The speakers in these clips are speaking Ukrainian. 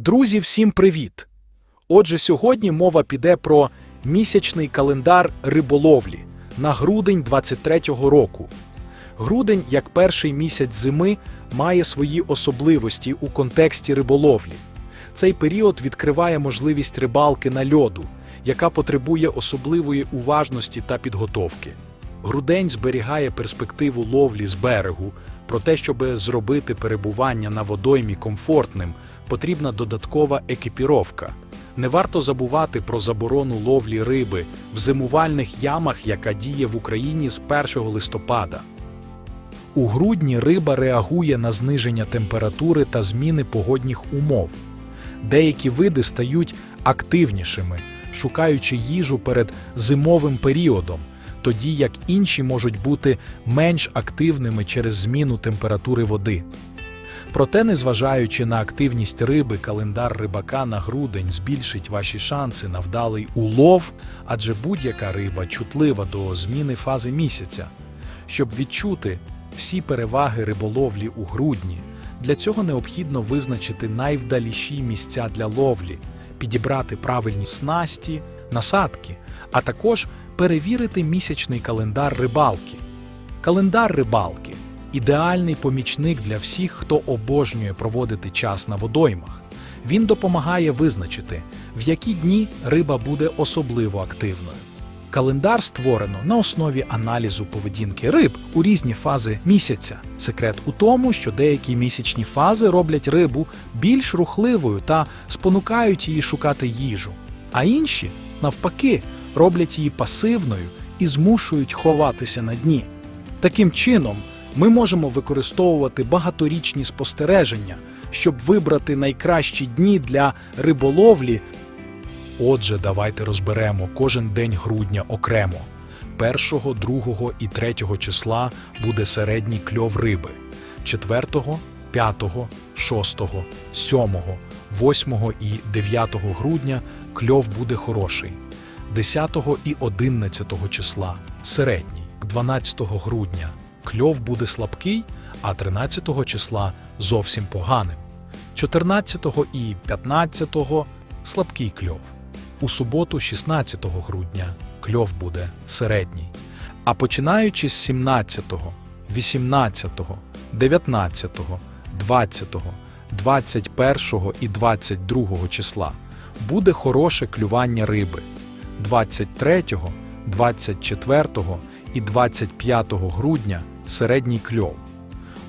Друзі, всім привіт! Отже, сьогодні мова піде про місячний календар риболовлі на грудень 23-го року. Грудень, як перший місяць зими, має свої особливості у контексті риболовлі. Цей період відкриває можливість рибалки на льоду, яка потребує особливої уважності та підготовки. Грудень зберігає перспективу ловлі з берегу, проте, щоб зробити перебування на водоймі комфортним, потрібна додаткова екіпіровка. Не варто забувати про заборону ловлі риби в зимувальних ямах, яка діє в Україні з 1 листопада. У грудні риба реагує на зниження температури та зміни погодних умов. Деякі види стають активнішими, шукаючи їжу перед зимовим періодом, тоді як інші можуть бути менш активними через зміну температури води. Проте, незважаючи на активність риби, календар рибака на грудень збільшить ваші шанси на вдалий улов, адже будь-яка риба чутлива до зміни фази місяця. Щоб відчути всі переваги риболовлі у грудні, для цього необхідно визначити найвдаліші місця для ловлі, підібрати правильні снасті, насадки, а також перевірити місячний календар рибалки. Календар рибалки ідеальний помічник для всіх, хто обожнює проводити час на водоймах. Він допомагає визначити, в які дні риба буде особливо активною. Календар створено на основі аналізу поведінки риб у різні фази місяця. Секрет у тому, що деякі місячні фази роблять рибу більш рухливою та спонукають її шукати їжу, а інші, навпаки, роблять її пасивною і змушують ховатися на дні. Таким чином, ми можемо використовувати багаторічні спостереження, щоб вибрати найкращі дні для риболовлі. Отже, давайте розберемо кожен день грудня окремо. 1, 2 і 3 числа буде середній кльов риби. 4, 5, 6, 7, 8 і 9 грудня кльов буде хороший. 10 і 11 числа середній. 12 грудня кльов буде слабкий, а 13 числа зовсім поганим. 14 і 15 слабкий кльов. У суботу, 16 грудня, кльов буде середній. А починаючи з 17, 18, 19, 20, 21 і 22 числа буде хороше клювання риби. 23, 24 і 25 грудня середній кльов.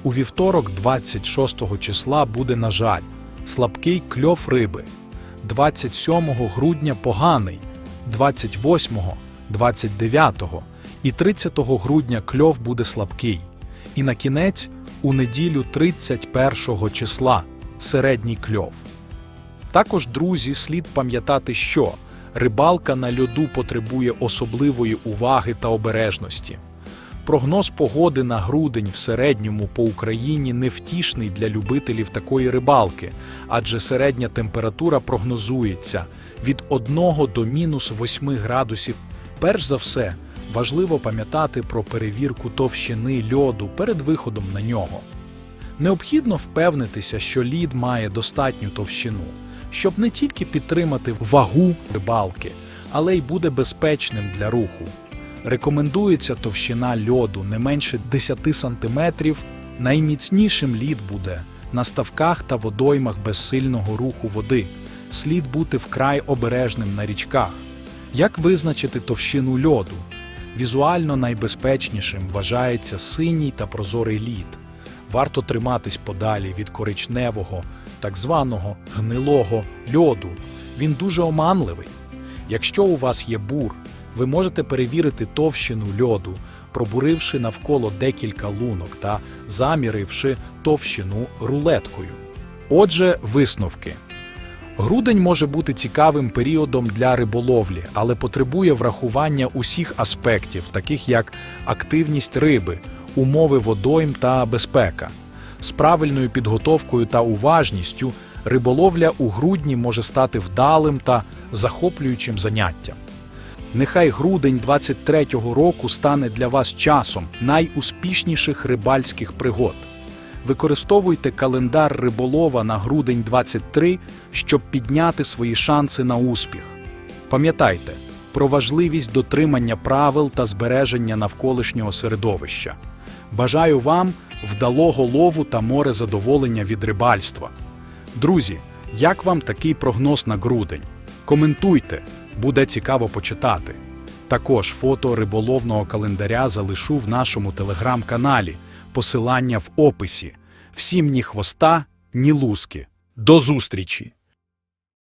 У вівторок, 26 числа, буде, на жаль, слабкий кльов риби. 27 грудня поганий, 28, 29 і 30 грудня кльов буде слабкий. І на кінець у неділю 31 числа середній кльов. Також, друзі, слід пам'ятати, що рибалка на льоду потребує особливої уваги та обережності. Прогноз погоди на грудень в середньому по Україні невтішний для любителів такої рибалки, адже середня температура прогнозується від 1 до мінус 8 градусів. Перш за все, важливо пам'ятати про перевірку товщини льоду перед виходом на нього. Необхідно впевнитися, що лід має достатню товщину, щоб не тільки підтримати вагу рибалки, але й буде безпечним для руху. Рекомендується товщина льоду не менше 10 см. Найміцнішим лід буде на ставках та водоймах без сильного руху води. Слід бути вкрай обережним на річках. Як визначити товщину льоду? Візуально найбезпечнішим вважається синій та прозорий лід. Варто триматись подалі від коричневого, так званого гнилого льоду. Він дуже оманливий. Якщо у вас є бур, ви можете перевірити товщину льоду, пробуривши навколо декілька лунок та заміривши товщину рулеткою. Отже, висновки. Грудень може бути цікавим періодом для риболовлі, але потребує врахування усіх аспектів, таких як активність риби, умови водойм та безпека. З правильною підготовкою та уважністю риболовля у грудні може стати вдалим та захоплюючим заняттям. Нехай грудень 23-го року стане для вас часом найуспішніших рибальських пригод. Використовуйте календар риболова на грудень 23, щоб підняти свої шанси на успіх. Пам'ятайте про важливість дотримання правил та збереження навколишнього середовища. Бажаю вам вдалого лову та море задоволення від рибальства. Друзі, як вам такий прогноз на грудень? Коментуйте, буде цікаво почитати. Також фото риболовного календаря залишу в нашому телеграм-каналі. Посилання в описі. Всім ні хвоста, ні луски. До зустрічі!